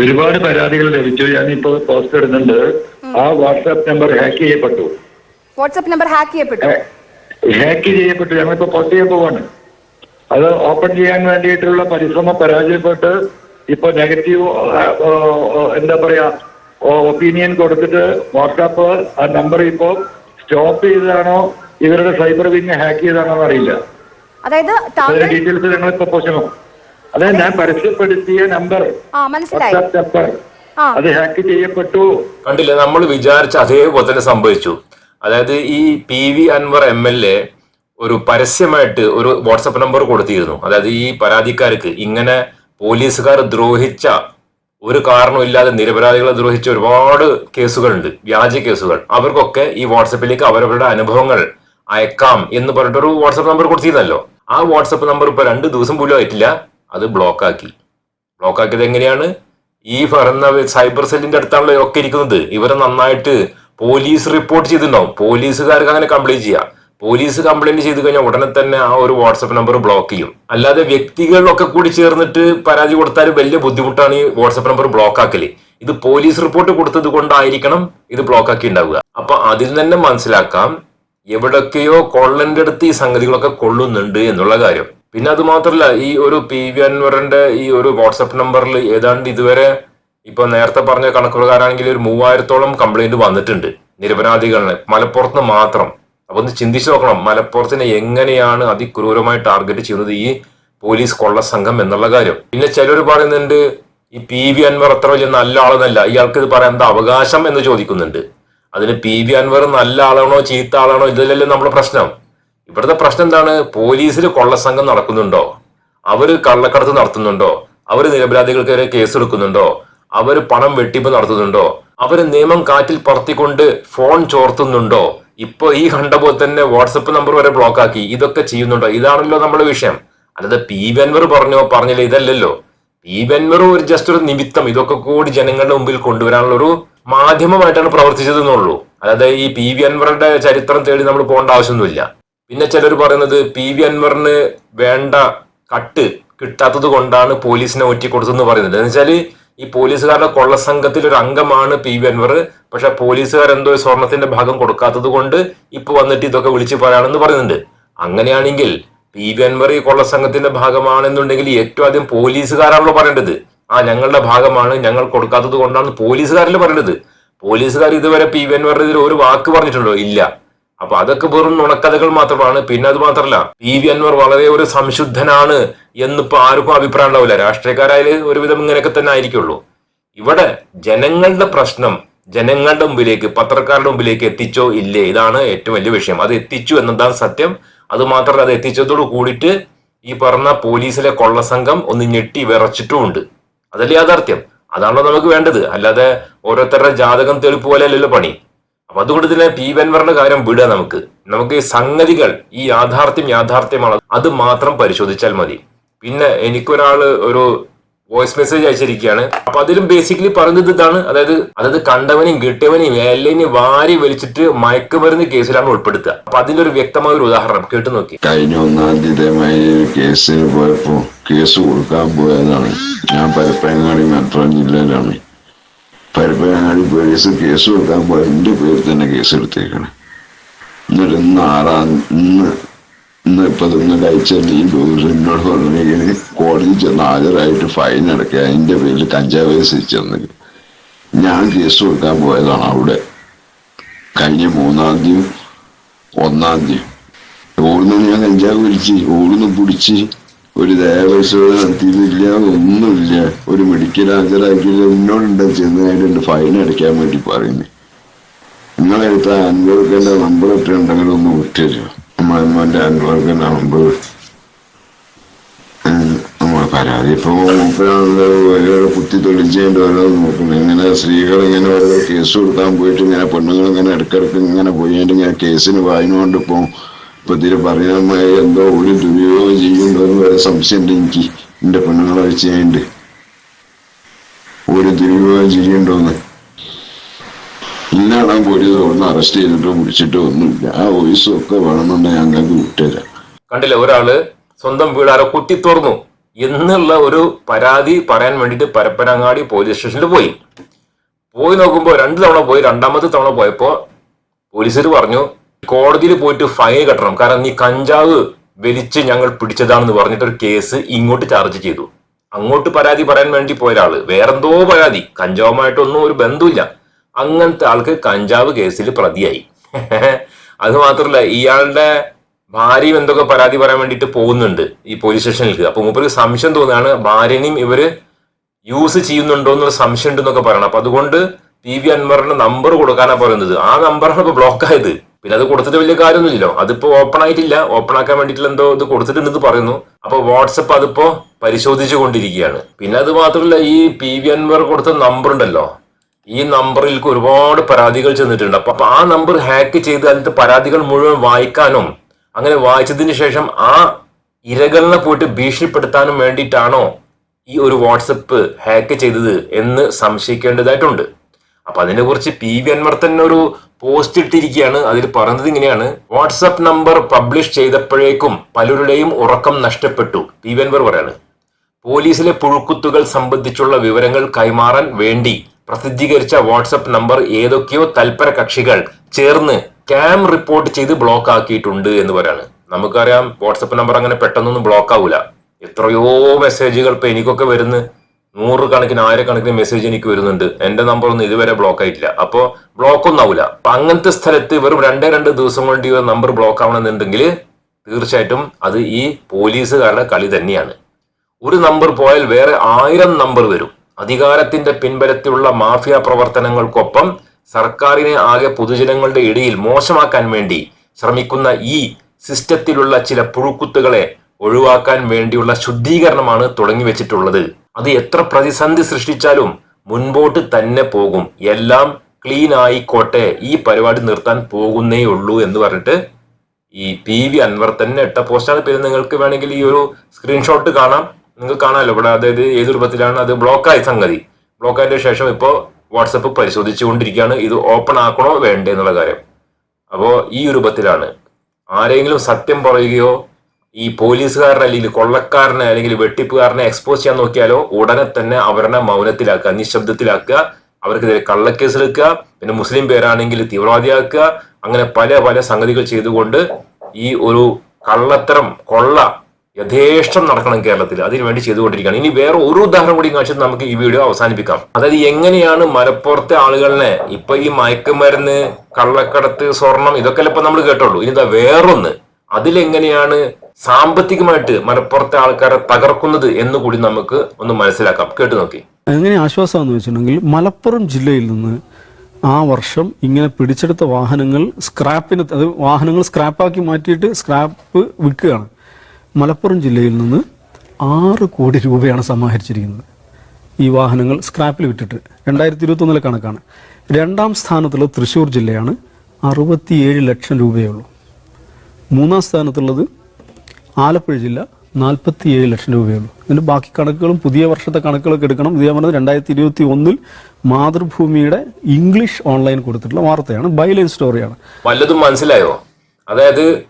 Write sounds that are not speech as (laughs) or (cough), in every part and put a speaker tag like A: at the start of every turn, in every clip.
A: ഒരുപാട് പരാതികൾ ലഭിച്ചു. ഞാൻ ഇപ്പോൾ പോസ്റ്റ് ഇടുന്നുണ്ട്. ആ വാട്സാപ്പ് നമ്പർ ഹാക്ക് ചെയ്യപ്പെട്ടു.
B: വാട്സാപ്പ് നമ്പർ ഹാക്ക് ചെയ്യപ്പെട്ടു?
A: ഹാക്ക് ചെയ്യപ്പെട്ടു. ഞങ്ങളിപ്പോ പോസ്റ്റ് ചെയ്യാൻ പോവാണ്. അത് ഓപ്പൺ ചെയ്യാൻ വേണ്ടിയിട്ടുള്ള പരിശ്രമം പരാജയപ്പെട്ട് ഇപ്പൊ നെഗറ്റീവ് എന്താ പറയാ ഒപ്പീനിയൻ കൊടുത്തിട്ട് വാട്സാപ്പ് ആ നമ്പർ ഇപ്പോ സ്റ്റോപ്പ് ചെയ്തതാണോ ഇവരുടെ സൈബർ വിങ് ഹാക്ക് ചെയ്തതാണോ എന്നറിയില്ല
B: അതായത്
A: ഡീറ്റെയിൽസ് ഞങ്ങളിപ്പോ പോസ്റ്റ് ചെയ്യണം. അതെ ഞാൻ പരസ്യപ്പെടുത്തിയ നമ്പർ. വാട്സാപ്പ് അത് ഹാക്ക് ചെയ്യപ്പെട്ടു.
C: കണ്ടില്ലേ നമ്മൾ വിചാരിച്ച അതേപോലെ തന്നെ സംഭവിച്ചു. അതായത് ഈ P V Anvar M L A ഒരു പരസ്യമായിട്ട് ഒരു വാട്സപ്പ് നമ്പർ കൊടുത്തിരുന്നു. അതായത് ഈ പരാതിക്കാർക്ക് ഇങ്ങനെ പോലീസുകാർ ദ്രോഹിച്ച ഒരു കാരണമില്ലാതെ നിരപരാധികളെ ദ്രോഹിച്ച ഒരുപാട് കേസുകളുണ്ട് വ്യാജ കേസുകൾ. അവർക്കൊക്കെ ഈ വാട്സപ്പിലേക്ക് അവരവരുടെ അനുഭവങ്ങൾ അയക്കാം എന്ന് പറഞ്ഞിട്ടൊരു വാട്സപ്പ് നമ്പർ കൊടുത്തിരുന്നല്ലോ. ആ വാട്സപ്പ് നമ്പർ ഇപ്പൊ രണ്ട് ദിവസം പോലും ആയിട്ടില്ല. അത് ബ്ലോക്ക് ആക്കി ബ്ലോക്ക് ആക്കിയത് എങ്ങനെയാണ്? ഈ പറഞ്ഞ സൈബർ സെല്ലിന്റെ അടുത്താണല്ലോ ഒക്കെ ഇരിക്കുന്നത്. ഇവരെ നന്നായിട്ട് പോലീസ് റിപ്പോർട്ട് ചെയ്തിട്ടുണ്ടാവും. പോലീസുകാർക്ക് അങ്ങനെ കംപ്ലൈന്റ് ചെയ്യാം. പോലീസ് കംപ്ലൈന്റ് ചെയ്ത് കഴിഞ്ഞാൽ ഉടനെ തന്നെ ആ ഒരു വാട്സപ്പ് നമ്പർ ബ്ലോക്ക് ചെയ്യും. അല്ലാതെ വ്യക്തികളിലൊക്കെ കൂടി ചേർന്നിട്ട് പരാതി കൊടുത്താൽ വലിയ ബുദ്ധിമുട്ടാണ് ഈ വാട്സപ്പ് നമ്പർ ബ്ലോക്ക് ആക്കൽ. ഇത് പോലീസ് റിപ്പോർട്ട് കൊടുത്തത് കൊണ്ടായിരിക്കണം ഇത് ബ്ലോക്ക് ആക്കി ഉണ്ടാവുക. അപ്പൊ അതിൽ തന്നെ മനസ്സിലാക്കാം എവിടൊക്കെയോ കൊള്ളന്റെ അടുത്ത് ഈ സംഗതികളൊക്കെ കൊള്ളുന്നുണ്ട് എന്നുള്ള കാര്യം. പിന്നെ അത് മാത്രമല്ല ഈ ഒരു പി വി അൻവറിന്റെ ഈ ഒരു വാട്സപ്പ് നമ്പറിൽ ഏതാണ്ട് ഇതുവരെ ഇപ്പൊ നേരത്തെ പറഞ്ഞ കണക്ക് പ്രകാരമാണെങ്കിൽ ഒരു മൂവായിരത്തോളം കംപ്ലൈന്റ് വന്നിട്ടുണ്ട് നിരപരാധികളിന് മലപ്പുറത്ത് മാത്രം. അപ്പൊ ഒന്ന് ചിന്തിച്ചു നോക്കണം മലപ്പുറത്തിനെ എങ്ങനെയാണ് അതിക്രൂരമായി ടാർഗറ്റ് ചെയ്യുന്നത് ഈ പോലീസ് കൊള്ള സംഘം എന്നുള്ള കാര്യം. പിന്നെ ചിലർ പറയുന്നുണ്ട് ഈ പി വി അൻവർ അത്ര വലിയ നല്ല ആളെന്നല്ല ഇയാൾക്ക് ഇത് പറയാൻ എന്താ അവകാശം എന്ന് ചോദിക്കുന്നുണ്ട്. അതിന് പി വി അൻവർ നല്ല ആളാണോ ചീത്ത ആളാണോ ഇതിലല്ലേ നമ്മുടെ പ്രശ്നം. ഇവിടുത്തെ പ്രശ്നം എന്താണ്? പോലീസിൽ കൊള്ളസംഘം നടക്കുന്നുണ്ടോ? അവർ കള്ളക്കടത്ത് നടത്തുന്നുണ്ടോ? അവർ നിരപരാധികൾക്കെതിരെ കേസ് എടുക്കുന്നുണ്ടോ അവർ പണം വെട്ടിപ്പ് നടത്തുന്നുണ്ടോ? അവർ നിയമം കാറ്റിൽ പറത്തിക്കൊണ്ട് ഫോൺ ചോർത്തുന്നുണ്ടോ? ഇപ്പൊ ഈ കണ്ട പോലെ തന്നെ വാട്സപ്പ് നമ്പർ വരെ ബ്ലോക്ക് ആക്കി. ഇതൊക്കെ ചെയ്യുന്നുണ്ടോ? ഇതാണല്ലോ നമ്മുടെ വിഷയം. അല്ലാതെ പി വെൻവർ പറഞ്ഞോ പറഞ്ഞില്ല ഇതല്ലല്ലോ. പി വെൻവർ ഒരു ജസ്റ്റ് ഒരു നിമിത്തം. ഇതൊക്കെ കൂടി ജനങ്ങളുടെ മുമ്പിൽ കൊണ്ടുവരാനുള്ള ഒരു മാധ്യമമായിട്ടാണ് പ്രവർത്തിച്ചതെന്നുള്ളൂ. അല്ലാതെ ഈ പി വി അൻവറുടെ ചരിത്രം തേടി നമ്മൾ പോകേണ്ട ആവശ്യമൊന്നുമില്ല. പിന്നെ ചിലർ പറയുന്നത് പി വി അൻവറിന് വേണ്ട കട്ട് കിട്ടാത്തത് കൊണ്ടാണ് പോലീസിനെ ഒറ്റി കൊടുത്തതെന്ന് പറയുന്നത്. എന്ന് വെച്ചാൽ ഈ പോലീസുകാരുടെ കൊള്ള സംഘത്തിൽ ഒരു അംഗമാണ് പി വി അൻവർ. പക്ഷെ പോലീസുകാർ എന്തോ സ്വർണത്തിന്റെ ഭാഗം കൊടുക്കാത്തത് കൊണ്ട് ഇപ്പൊ വന്നിട്ട് ഇതൊക്കെ വിളിച്ചു പറയാണെന്ന് പറയുന്നുണ്ട്. അങ്ങനെയാണെങ്കിൽ പി വി അൻവർ ഈ കൊള്ള സംഘത്തിന്റെ ഭാഗമാണെന്നുണ്ടെങ്കിൽ ഏറ്റവും ആദ്യം പോലീസുകാരാണല്ലോ പറയേണ്ടത്. ആ ഞങ്ങളുടെ ഭാഗമാണ് ഞങ്ങൾ കൊടുക്കാത്തത് കൊണ്ടാണ് പോലീസുകാരിൽ പറയേണ്ടത്. പോലീസുകാർ ഇതുവരെ പി വി അൻവറിനെതിരെ ഒരു വാക്ക് പറഞ്ഞിട്ടുണ്ടോ? ഇല്ല. അപ്പൊ അതൊക്കെ വെറും നുണക്കഥകൾ മാത്രമാണ്. പിന്നെ അത് മാത്രമല്ല പി വി അൻവർ വളരെ ഒരു സംശുദ്ധനാണ് എന്നിപ്പോ ആർക്കും അഭിപ്രായം ഉണ്ടാവില്ല. രാഷ്ട്രീയക്കാരായാലും ഒരുവിധം ഇങ്ങനെയൊക്കെ തന്നെ ആയിരിക്കുള്ളൂ. ഇവിടെ ജനങ്ങളുടെ പ്രശ്നം ജനങ്ങളുടെ മുമ്പിലേക്ക് പത്രക്കാരുടെ മുമ്പിലേക്ക് എത്തിച്ചോ ഇല്ലേ? ഇതാണ് ഏറ്റവും വലിയ വിഷയം. അത് എത്തിച്ചു എന്നതാണ് സത്യം. അത് മാത്രമല്ല അത് എത്തിച്ചതോട് കൂടിയിട്ട് ഈ പറഞ്ഞ പോലീസിലെ കൊള്ളസംഘം ഒന്ന് ഞെട്ടി വിറച്ചിട്ടുമുണ്ട്. അതല്ലേ യാഥാർത്ഥ്യം. അതാണല്ലോ നമുക്ക് വേണ്ടത്. അല്ലാതെ ഓരോരുത്തരുടെ ജാതകം തെളിപ്പ് പോലെ അല്ലല്ലോ പണി. അപ്പൊ അതുകൊണ്ട് തന്നെ പി വെൻവറിന്റെ കാര്യം വിടുക നമുക്ക്. നമുക്ക് ഈ സംഗതികൾ ഈ യാഥാർത്ഥ്യം യാഥാർത്ഥ്യമാണ് അത് മാത്രം പരിശോധിച്ചാൽ മതി. പിന്നെ എനിക്കൊരാൾ ഒരു വോയിസ് മെസ്സേജ് അയച്ചിരിക്കുകയാണ്. അപ്പൊ അതിലും ബേസിക്കലി പറഞ്ഞത് ഇതാണ്. അതായത് അതായത് കണ്ടവനെയും കിട്ടിയവനെയും എല്ലാം വാരി വലിച്ചിട്ട് മയക്കുമരുന്ന് കേസിലാണ് ഉൾപ്പെടുത്തുക. അപ്പൊ അതിന്റെ ഒരു വ്യക്തമായ ഒരു ഉദാഹരണം കേട്ടു നോക്കി.
D: കഴിഞ്ഞ ഒന്നാം തീയതി കേസ് പോയപ്പോ കേസ് കൊടുക്കാൻ പോയതാണ്. ഞാൻ പരപ്പനങ്ങാടി മലപ്പുറം ജില്ലയിലാണ്. പരപ്പനങ്ങാടി പോലീസ് കേസ് കൊടുക്കാൻ പോയ എന്റെ പേര് തന്നെ കേസ് എടുത്തേക്കണം. എന്നിട്ട് ഇന്ന് ആറാം ഇന്ന് ഇന്ന് ഇപ്പൊ ഇന്നലെ ഈ ലീവ് എന്നോട് പറഞ്ഞിരിക്കുന്നത് കോടതി ചെന്ന് ഹാജരായിട്ട് ഫൈൻ അടക്കുക അതിന്റെ പേരിൽ കഞ്ചാവ് കേസ് ഞാൻ കേസ് കൊടുക്കാൻ പോയതാണ് അവിടെ. കഴിഞ്ഞ മൂന്നാം തീയതി ഒന്നാം തീയതി. ഓടുന്ന ഞാൻ കഞ്ചാവ് പിടിച്ച് ഓടുന്ന് പിടിച്ച് ഒരു ദേവസ്വം നടത്തിയില്ല ഒന്നുമില്ല. ഒരു മെഡിക്കൽ ഹാജരാക്കിയില്ല എന്നോടുണ്ട് ചെന്നതായിട്ടുണ്ട് ഫൈൻ അടയ്ക്കാൻ വേണ്ടി പറയുന്നത് നിങ്ങളെടുത്ത അൻവർക്കന്റെ നമ്പർ ഇട്ടുണ്ടെങ്കിൽ ഒന്ന് വിട്ടുതരുമോ അമ്മായിമാന്റെ അൻവർക്കന്റെ നമ്പർ പരാതി ഇപ്പൊ മൂപ്പരാണല്ലോ കുത്തി തൊളിച്ചേണ്ട ഓരോ നോക്കുന്നത് ഇങ്ങനെ സ്ത്രീകൾ ഇങ്ങനെ ഓരോ കേസ് കൊടുക്കാൻ പോയിട്ട് ഇങ്ങനെ പെണ്ണുങ്ങൾ ഇങ്ങനെ ഇടക്കിടക്ക് ഇങ്ങനെ പോയിട്ട് ഇങ്ങനെ കേസിന് വായനകൊണ്ട് ഇപ്പൊ ഇപ്പൊ ഇതിൽ പറയാമായി എന്തോ ഒരു ദുരുപയോഗം ചെയ്യുന്നുണ്ടോ എന്ന് വരെ സംശയമുണ്ട് എനിക്ക്. എന്റെ പെണ്ണുങ്ങളെ വെച്ച് കഴിഞ്ഞിട്ട് ഒരു ദുരുപയോഗം ചെയ്യുന്നുണ്ടോന്ന്. ഇന്നാണ് പോലീസ് ഒന്ന് അറസ്റ്റ് ചെയ്തിട്ടോ പിടിച്ചിട്ടോ ഒന്നുമില്ല. ആ വോയിസും ഒക്കെ വേണമെന്നുണ്ടെങ്കിൽ ഞങ്ങൾക്ക് വിട്ടുതരാം.
C: കണ്ടില്ല ഒരാൾ സ്വന്തം വീടാരെ കുത്തി തുറന്നു. എന്നുള്ള ഒരു പരാതി പറയാൻ വേണ്ടിയിട്ട് പരപ്പനങ്ങാടി പോലീസ് സ്റ്റേഷനിൽ പോയി. പോയി നോക്കുമ്പോൾ രണ്ട് തവണ പോയി രണ്ടാമത്തെ തവണ പോയപ്പോ പോലീസുകാർ പറഞ്ഞു കോടതിയിൽ പോയിട്ട് ഫൈൻ കെട്ടണം. കാരണം നീ കഞ്ചാവ് വലിച്ച് ഞങ്ങൾ പിടിച്ചതാണെന്ന് പറഞ്ഞിട്ട് ഒരു കേസ് ഇങ്ങോട്ട് ചാർജ് ചെയ്തു. അങ്ങോട്ട് പരാതി പറയാൻ വേണ്ടി പോയ ഒരാൾ വേറെന്തോ പരാതി. കഞ്ചാവുമായിട്ടൊന്നും ഒരു ബന്ധമില്ല അങ്ങനത്തെ ആൾക്ക് കഞ്ചാവ് കേസിൽ പ്രതിയായി. (laughs) അത് മാത്രമല്ല ഇയാളുടെ ഭാര്യയും എന്തൊക്കെ പരാതി പറയാൻ വേണ്ടിട്ട് പോകുന്നുണ്ട് ഈ പോലീസ് സ്റ്റേഷനിലേക്ക്. അപ്പൊ മൂപ്പർക്ക് സംശയം തോന്നുകയാണ് ഭാര്യനെയും ഇവർ യൂസ് ചെയ്യുന്നുണ്ടോ എന്നൊരു സംശയം ഉണ്ടെന്നൊക്കെ പറയണം. അപ്പൊ അതുകൊണ്ട് പി വി അൻവറിന്റെ നമ്പർ കൊടുക്കാനാണ് പറയുന്നത്. ആ നമ്പറാണ് ഇപ്പൊ ബ്ലോക്ക് ആയത് പിന്നെ അത് കൊടുത്തിട്ട് വലിയ കാര്യമൊന്നുമില്ലല്ലോ. അതിപ്പോ ഓപ്പൺ ആയിട്ടില്ല. ഓപ്പൺ ആക്കാൻ വേണ്ടിയിട്ടുള്ള എന്തോ ഇത് കൊടുത്തിട്ടുണ്ടെന്ന് പറയുന്നു. അപ്പൊ വാട്സപ്പ് അതിപ്പോ പരിശോധിച്ചു കൊണ്ടിരിക്കുകയാണ്. പിന്നെ അത് മാത്രമല്ല ഈ പി വി അൻവർ കൊടുത്ത നമ്പർ ഉണ്ടല്ലോ. ഈ നമ്പറിൽ ഒരുപാട് പരാതികൾ ചെന്നിട്ടുണ്ട്. അപ്പൊ ആ നമ്പർ ഹാക്ക് ചെയ്ത് അതിന്റെ പരാതികൾ മുഴുവൻ വായിക്കാനും അങ്ങനെ വായിച്ചതിന് ശേഷം ആ ഇരകളിനെ പോയിട്ട് ഭീഷണിപ്പെടുത്താനും വേണ്ടിയിട്ടാണോ ഈ ഒരു വാട്സപ്പ് ഹാക്ക് ചെയ്തത് എന്ന് സംശയിക്കേണ്ടതായിട്ടുണ്ട്. അപ്പൊ അതിനെ കുറിച്ച് പി വി അൻവർ തന്നെ ഒരു പോസ്റ്റ് ഇട്ടിരിക്കുകയാണ്. അതിൽ പറഞ്ഞത് ഇങ്ങനെയാണ്. വാട്സപ്പ് നമ്പർ പബ്ലിഷ് ചെയ്തപ്പോഴേക്കും പലരുടെയും ഉറക്കം നഷ്ടപ്പെട്ടു. പി വി അൻവർ പറയാണ്. പോലീസിലെ പുഴുക്കുത്തുകൾ സംബന്ധിച്ചുള്ള വിവരങ്ങൾ കൈമാറാൻ വേണ്ടി പ്രസിദ്ധീകരിച്ച വാട്സപ്പ് നമ്പർ ഏതൊക്കെയോ തൽപര കക്ഷികൾ ചേർന്ന് ക്യാം റിപ്പോർട്ട് ചെയ്ത് ബ്ലോക്ക് ആക്കിയിട്ടുണ്ട് എന്ന് പറയാണ്. നമുക്കറിയാം വാട്സപ്പ് നമ്പർ അങ്ങനെ പെട്ടെന്നൊന്നും ബ്ലോക്ക് ആവൂല. എത്രയോ മെസ്സേജുകൾ ഇപ്പൊ എനിക്കൊക്കെ വരുന്നു. നൂറുകണക്കിന് ആയിരക്കണക്കിന് മെസ്സേജ് എനിക്ക് വരുന്നുണ്ട്. എന്റെ നമ്പർ ഒന്നും ഇതുവരെ ബ്ലോക്ക് ആയിട്ടില്ല. അപ്പോ ബ്ലോക്ക് ഒന്നും ആവില്ല അപ്പൊ അങ്ങനത്തെ സ്ഥലത്ത് വെറും രണ്ടേ രണ്ട് ദിവസം കൊണ്ട് ഈ നമ്പർ ബ്ലോക്ക് ആവണമെന്നുണ്ടെങ്കിൽ തീർച്ചയായിട്ടും അത് ഈ പോലീസുകാരുടെ കളി തന്നെയാണ്. ഒരു നമ്പർ പോയാൽ വേറെ ആയിരം നമ്പർ വരും. അധികാരത്തിന്റെ പിൻബലത്തിലുള്ള മാഫിയ പ്രവർത്തനങ്ങൾക്കൊപ്പം സർക്കാരിനെ ആകെ പൊതുജനങ്ങളുടെ ഇടയിൽ മോശമാക്കാൻ വേണ്ടി ശ്രമിക്കുന്ന ഈ സിസ്റ്റത്തിലുള്ള ചില പുഴുക്കുത്തുകളെ ഒഴിവാക്കാൻ വേണ്ടിയുള്ള ശുദ്ധീകരണമാണ് തുടങ്ങി വെച്ചിട്ടുള്ളത്. അത് എത്ര പ്രതിസന്ധി സൃഷ്ടിച്ചാലും മുൻപോട്ട് തന്നെ പോകും. എല്ലാം ക്ലീൻ ആയിക്കോട്ടെ. ഈ പരിപാടി നിർത്താൻ പോകുന്നേ ഉള്ളൂ എന്ന് പറഞ്ഞിട്ട് ഈ പി വി അൻവർ തന്നെ ഇട്ട പോസ്റ്റാണ് പിന്നെ നിങ്ങൾക്ക് വേണമെങ്കിൽ ഈ ഒരു സ്ക്രീൻഷോട്ട് കാണാം. നിങ്ങൾക്ക് കാണാമല്ലോ. ഇവിടെ അതായത് ഏത് രൂപത്തിലാണ് അത് ബ്ലോക്കായ സംഗതി. ബ്ലോക്ക് ആയതിനു ശേഷം ഇപ്പോൾ വാട്സപ്പ് പരിശോധിച്ചുകൊണ്ടിരിക്കുകയാണ്. ഇത് ഓപ്പൺ ആക്കണോ വേണ്ടേ എന്നുള്ള കാര്യം. അപ്പോൾ ഈ രൂപത്തിലാണ്. ആരെങ്കിലും സത്യം പറയുകയോ ഈ പോലീസുകാരനെ അല്ലെങ്കിൽ കൊള്ളക്കാരനെ അല്ലെങ്കിൽ വെട്ടിപ്പുകാരനെ എക്സ്പോസ് ചെയ്യാൻ നോക്കിയാലോ ഉടനെ തന്നെ അവരുടെ മൗനത്തിലാക്കുക നിശബ്ദത്തിലാക്കുക അവർക്കെതിരെ കള്ളക്കേസെടുക്കുക പിന്നെ മുസ്ലിം പേരാണെങ്കിൽ തീവ്രവാദിയാക്കുക അങ്ങനെ പല പല സംഗതികൾ ചെയ്തുകൊണ്ട് ഈ ഒരു കള്ളത്തരം കൊള്ള യഥേഷ്ടം നടക്കണം കേരളത്തിൽ. അതിനുവേണ്ടി ചെയ്തുകൊണ്ടിരിക്കുകയാണ്. ഇനി വേറെ ഒരു ഉദാഹരണം കൂടി കാണിച്ചിട്ട് നമുക്ക് ഈ വീഡിയോ അവസാനിപ്പിക്കാം. അതായത് എങ്ങനെയാണ് മലപ്പുറത്തെ ആളുകളെ ഇപ്പൊ ഈ മയക്കുമരുന്ന് കള്ളക്കടത്ത് സ്വർണം ഇതൊക്കെ ഇപ്പൊ നമ്മൾ കേട്ടുള്ളൂ ഇനി ഇതാ വേറൊന്ന്. അതിലെങ്ങനെയാണ് സാമ്പത്തികമായിട്ട് മലപ്പുറത്തെ ആൾക്കാരെ തകർക്കുന്നത് എന്ന് കൂടി നമുക്ക് ഒന്ന് മനസ്സിലാക്കാം. കേട്ടു നോക്കി.
E: എങ്ങനെ ആശ്വാസമെന്ന് വെച്ചിട്ടുണ്ടെങ്കിൽ മലപ്പുറം ജില്ലയിൽ നിന്ന് ആ വർഷം ഇങ്ങനെ പിടിച്ചെടുത്ത വാഹനങ്ങൾ സ്ക്രാപ്പിന് അത് വാഹനങ്ങൾ സ്ക്രാപ്പാക്കി മാറ്റിയിട്ട് സ്ക്രാപ്പ് വിൽക്കുകയാണ്. മലപ്പുറം ജില്ലയിൽ നിന്ന് ആറ് കോടി രൂപയാണ് സമാഹരിച്ചിരിക്കുന്നത് ഈ വാഹനങ്ങൾ സ്ക്രാപ്പിൽ വിട്ടിട്ട്. രണ്ടായിരത്തി ഇരുപത്തൊന്നിലെ കണക്കാണ്. രണ്ടാം സ്ഥാനത്തുള്ള തൃശ്ശൂർ ജില്ലയാണ്. അറുപത്തിയേഴ് ലക്ഷം രൂപയേ ഉള്ളൂ. മൂന്നാം സ്ഥാനത്തുള്ളത് ആലപ്പുഴ ജില്ല നാൽപ്പത്തിയേഴ് ലക്ഷം രൂപയുള്ളൂ. ഇതിന്റെ ബാക്കി കണക്കുകളും പുതിയ വർഷത്തെ കണക്കുകളൊക്കെ എടുക്കണം. ഇത് ഞാൻ പറഞ്ഞത് രണ്ടായിരത്തി ഇരുപത്തി ഒന്നിൽ മാതൃഭൂമിയുടെ ഇംഗ്ലീഷ് ഓൺലൈൻ കൊടുത്തിട്ടുള്ള വാർത്തയാണ്. ബൈലൈൻ സ്റ്റോറിയാണ്.
C: വല്ലതും മനസ്സിലായോ? അതായത്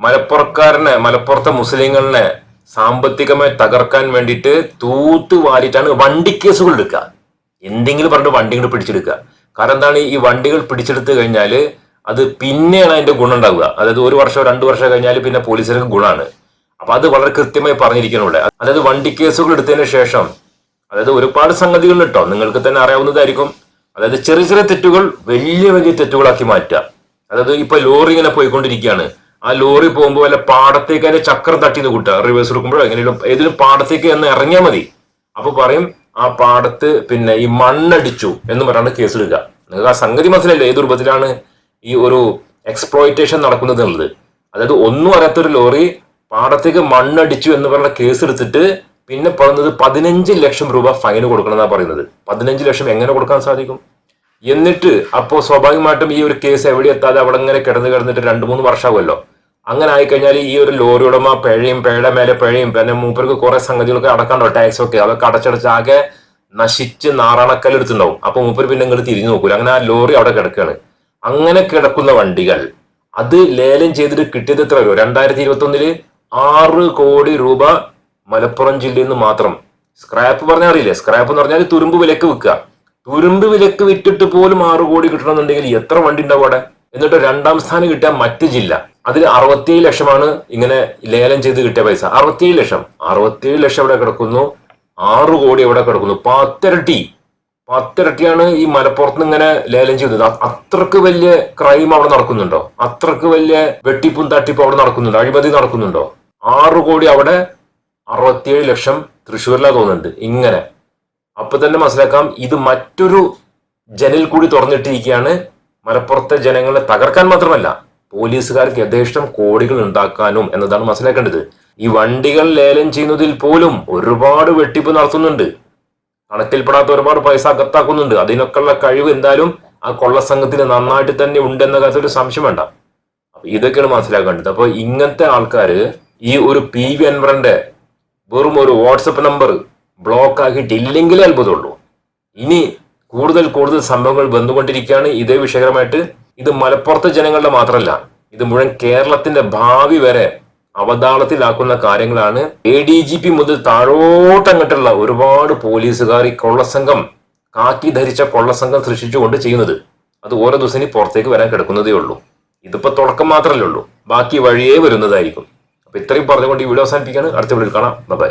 C: മലപ്പുറക്കാരനെ മലപ്പുറത്തെ മുസ്ലിങ്ങളിനെ സാമ്പത്തികമായി തകർക്കാൻ വേണ്ടിയിട്ട് തൂത്ത് വാരിട്ടാണ് വണ്ടി കേസുകൾ എടുക്കുക. എന്തെങ്കിലും പറഞ്ഞിട്ട് വണ്ടികൾ പിടിച്ചെടുക്കുക. കാരണം എന്താണ്? ഈ വണ്ടികൾ പിടിച്ചെടുത്ത് കഴിഞ്ഞാൽ അത് പിന്നെയാണ് അതിന്റെ ഗുണം ഉണ്ടാവുക. അതായത് ഒരു വർഷം രണ്ട് വർഷം കഴിഞ്ഞാൽ പിന്നെ പോലീസുകാർക്ക് ഗുണമാണ്. അപ്പൊ അത് വളരെ കൃത്യമായി പറഞ്ഞിരിക്കണുള്ളത് അതായത് വണ്ടി കേസുകൾ എടുത്തതിന് ശേഷം അതായത് ഒരുപാട് സംഗതികൾ കേട്ടോ നിങ്ങൾക്ക് തന്നെ അറിയാവുന്നതായിരിക്കും. അതായത് ചെറിയ ചെറിയ തെറ്റുകൾ വലിയ വലിയ തെറ്റുകളാക്കി മാറ്റുക. അതായത് ഇപ്പൊ ലോറി ഇങ്ങനെ പോയിക്കൊണ്ടിരിക്കുകയാണ്. ആ ലോറി പോകുമ്പോൾ വല്ല പാടത്തേക്ക് അതിന്റെ ചക്രം തട്ടിന്ന് കൂട്ടുക. റിവേഴ്സ് എടുക്കുമ്പോഴോ എങ്ങനെയും ഏതെങ്കിലും പാടത്തേക്ക് എന്ന് ഇറങ്ങിയാൽ മതി. അപ്പൊ പറയും ആ പാടത്ത് പിന്നെ ഈ മണ്ണടിച്ചു എന്ന് പറഞ്ഞാണ് കേസ് എടുക്കുക നിങ്ങൾക്ക് ആ സംഗതി മനസ്സിലല്ലേ ഏത് രൂപത്തിലാണ് ഈ ഒരു എക്സ്പ്ലോയിറ്റേഷൻ നടക്കുന്നത് എന്നുള്ളത് അതായത് ഒന്നും അറിയാത്തൊരു ലോറി പാടത്തേക്ക് മണ്ണടിച്ചു എന്ന് പറഞ്ഞ കേസ് എടുത്തിട്ട് പിന്നെ പറയുന്നത് പതിനഞ്ച് ലക്ഷം രൂപ ഫൈൻ കൊടുക്കണം എന്നാണ് പറയുന്നത്. പതിനഞ്ച് ലക്ഷം എങ്ങനെ കൊടുക്കാൻ സാധിക്കും? എന്നിട്ട് അപ്പോൾ സ്വാഭാവികമായിട്ടും ഈ ഒരു കേസ് എവിടെ എത്താതെ അവിടെ ഇങ്ങനെ കിടന്ന് കിടന്നിട്ട് രണ്ട് മൂന്ന് വർഷമാകുമല്ലോ അങ്ങനെ ആയിക്കഴിഞ്ഞാൽ ഈ ഒരു ലോറി ഉടമ പിഴയും പിഴയുടെ മേലെ പിഴയും പിന്നെ മൂപ്പർക്ക് കുറെ സംഗതികളൊക്കെ അടക്കണ്ടോ ടാക്സ് ഒക്കെ. അതൊക്കെ അടച്ചടച്ച് ആകെ നശിച്ച് നാറാണക്കല്ലെടുത്തുണ്ടാവും അപ്പൊ മൂപ്പർ പിന്നെ ഇങ്ങോട്ട് തിരിഞ്ഞു നോക്കൂല. അങ്ങനെ ആ ലോറി അവിടെ കിടക്കുകയാണ് അങ്ങനെ കിടക്കുന്ന വണ്ടികൾ അത് ലേലം ചെയ്തിട്ട് കിട്ടിയത് എത്ര രൂപ രണ്ടായിരത്തി ഇരുപത്തി ഒന്നിൽ ആറ് കോടി രൂപ മലപ്പുറം ജില്ലയിൽ നിന്ന് മാത്രം. സ്ക്രാപ്പ് പറഞ്ഞാൽ അറിയില്ലേ? സ്ക്രാപ്പ് എന്ന് പറഞ്ഞാൽ തുരുമ്പ് വിലക്ക് വിൽക്കുക. തുരുമ്പ് വിലക്ക് വിറ്റിട്ട് പോലും ആറ് കോടി കിട്ടണമെന്നുണ്ടെങ്കിൽ എത്ര വണ്ടി ഉണ്ടാവും അവിടെ? എന്നിട്ട് രണ്ടാം സ്ഥാനം കിട്ടിയ മറ്റ് ജില്ല. അതിൽ അറുപത്തിയേഴ് ലക്ഷമാണ് ഇങ്ങനെ ലേലം ചെയ്ത് കിട്ടിയ പൈസ. അറുപത്തിയേഴ് ലക്ഷം. അറുപത്തിയേഴ് ലക്ഷം എവിടെ കിടക്കുന്നു? ആറ് കോടി എവിടെ കിടക്കുന്നു? പത്തിരട്ടി. പത്തിരട്ടിയാണ് ഈ മലപ്പുറത്ത് ഇങ്ങനെ ലേലം ചെയ്തത്. അത്രയ്ക്ക് വലിയ ക്രൈം അവിടെ നടക്കുന്നുണ്ടോ? അത്രയ്ക്ക് വലിയ വെട്ടിപ്പും തട്ടിപ്പും അവിടെ നടക്കുന്നുണ്ടോ? അഴിമതി നടക്കുന്നുണ്ടോ? ആറ് കോടി അവിടെ അറുപത്തിയേഴ് ലക്ഷം തൃശ്ശൂരിലാണ് തോന്നുന്നുണ്ട്. ഇങ്ങനെ. അപ്പൊ തന്നെ മനസ്സിലാക്കാം ഇത് മറ്റൊരു ജനൽ കൂടി തുറന്നിട്ടിരിക്കുകയാണ് മലപ്പുറത്തെ ജനങ്ങളെ തകർക്കാൻ മാത്രമല്ല പോലീസുകാർക്ക് യഥേഷ്ടം കോടികൾ ഉണ്ടാക്കാനും എന്നതാണ് മനസ്സിലാക്കേണ്ടത്. ഈ വണ്ടികൾ ലേലം ചെയ്യുന്നതിൽ പോലും ഒരുപാട് വെട്ടിപ്പ് നടത്തുന്നുണ്ട്. കണക്കിൽപ്പെടാത്ത ഒരുപാട് പൈസ അകത്താക്കുന്നുണ്ട്. അതിനൊക്കെയുള്ള കഴിവ് എന്തായാലും ആ കൊള്ള കൊള്ളസംഘത്തിന് നന്നായിട്ട് തന്നെ ഉണ്ടെന്ന കാര്യത്തിൽ ഒരു സംശയം വേണ്ട. ഇതൊക്കെയാണ് മനസ്സിലാക്കേണ്ടത്. അപ്പൊ ഇങ്ങനത്തെ ആൾക്കാര് ഈ ഒരു പി വി അൻവറിന്റെ വെറും ഒരു വാട്സപ്പ് നമ്പർ ബ്ലോക്ക് ആക്കിയിട്ടില്ലെങ്കിലേ അത്ഭുതമുള്ളൂ. ഇനി കൂടുതൽ കൂടുതൽ സംഭവങ്ങൾ വന്നുകൊണ്ടിരിക്കുകയാണ്. ഇതേ വിഷയകരമായിട്ട് ഇത് മലപ്പുറത്തെ ജനങ്ങളുടെ മാത്രമല്ല ഇത് മുഴുവൻ കേരളത്തിന്റെ ഭാവി വരെ അവതാളത്തിലാക്കുന്ന കാര്യങ്ങളാണ്. എ ഡി ജി പി മുതൽ താഴോട്ടങ്ങട്ടുള്ള ഒരുപാട് പോലീസുകാർ ഈ കൊള്ളസംഘം കാക്കി ധരിച്ച കൊള്ളസംഘം സൃഷ്ടിച്ചുകൊണ്ട് ചെയ്യുന്നത്. അത് ഓരോ ദിവസം പുറത്തേക്ക് വരാൻ കിടക്കുന്നതേ ഉള്ളൂ. ഇതിപ്പോ തുടക്കം മാത്രമല്ലേ ഉള്ളൂ. ബാക്കി വഴിയേ വരുന്നതായിരിക്കും. അപ്പൊ ഇത്രയും പറഞ്ഞുകൊണ്ട് ഈ വീഡിയോ അവസാനിപ്പിക്കാണ് അടുത്ത വീഡിയോയിൽ കാണാം. ബൈ